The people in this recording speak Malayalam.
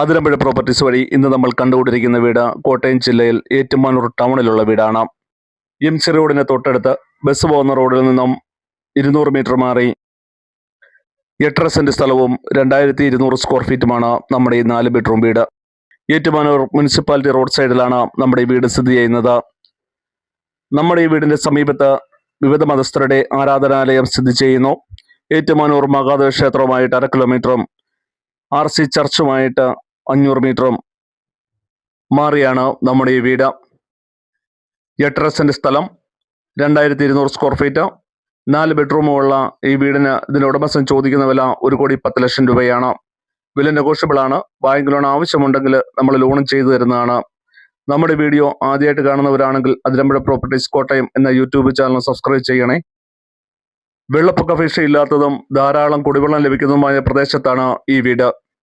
അതിരമ്പുഴ പ്രോപ്പർട്ടീസ് വഴി ഇന്ന് നമ്മൾ കണ്ടുകൊണ്ടിരിക്കുന്ന വീട് കോട്ടയം ജില്ലയിൽ ഏറ്റുമാനൂർ ടൗണിലുള്ള വീടാണ്. എം സി റോഡിന് തൊട്ടടുത്ത് ബസ് പോകുന്ന റോഡിൽ നിന്നും ഇരുന്നൂറ് മീറ്റർ മാറി എട്ടര സെന്റ് സ്ഥലവും രണ്ടായിരത്തി ഇരുന്നൂറ് സ്ക്വയർ ഫീറ്റുമാണ് നമ്മുടെ ഈ നാല് ബെഡ്റൂം വീട്. ഏറ്റുമാനൂർ മുനിസിപ്പാലിറ്റി റോഡ് സൈഡിലാണ് നമ്മുടെ ഈ വീട് സ്ഥിതി ചെയ്യുന്നത്. നമ്മുടെ ഈ വീടിന്റെ സമീപത്ത് വിവിധ മതസ്ഥരുടെ ആരാധനാലയം സ്ഥിതി ചെയ്യുന്നു. ഏറ്റുമാനൂർ മഹാദേവ ക്ഷേത്രവുമായിട്ട് അര കിലോമീറ്ററും ആർ സി ചർച്ചുമായിട്ട് അഞ്ഞൂറ് മീറ്ററും മാറിയാണ് നമ്മുടെ ഈ വീട്. എട്ടര സെന്റ് സ്ഥലം രണ്ടായിരത്തി ഇരുന്നൂറ് സ്ക്വയർ ഫീറ്റ് നാല് ബെഡ്റൂമുള്ള ഈ വീടിന് ഇതിന്റെ ഉടമസ്ഥൻ ചോദിക്കുന്ന വില ഒരു കോടി പത്ത് ലക്ഷം രൂപയാണ്. വില നെഗോഷ്യബിൾ ആണ്. ബാങ്ക് ലോൺ ആവശ്യമുണ്ടെങ്കിൽ നമ്മൾ ലോണും ചെയ്തു തരുന്നതാണ്. നമ്മുടെ വീഡിയോ ആദ്യമായിട്ട് കാണുന്നവരാണെങ്കിൽ അതിരമ്പുഴ പ്രോപ്പർട്ടീസ് കോട്ടയം എന്ന യൂട്യൂബ് ചാനൽ സബ്സ്ക്രൈബ് ചെയ്യണേ. വെള്ളപ്പൊക്ക ഭീഷണി ഇല്ലാത്തതും ധാരാളം കുടിവെള്ളം ലഭിക്കുന്നതുമായ പ്രദേശത്താണ് ഈ വീട്.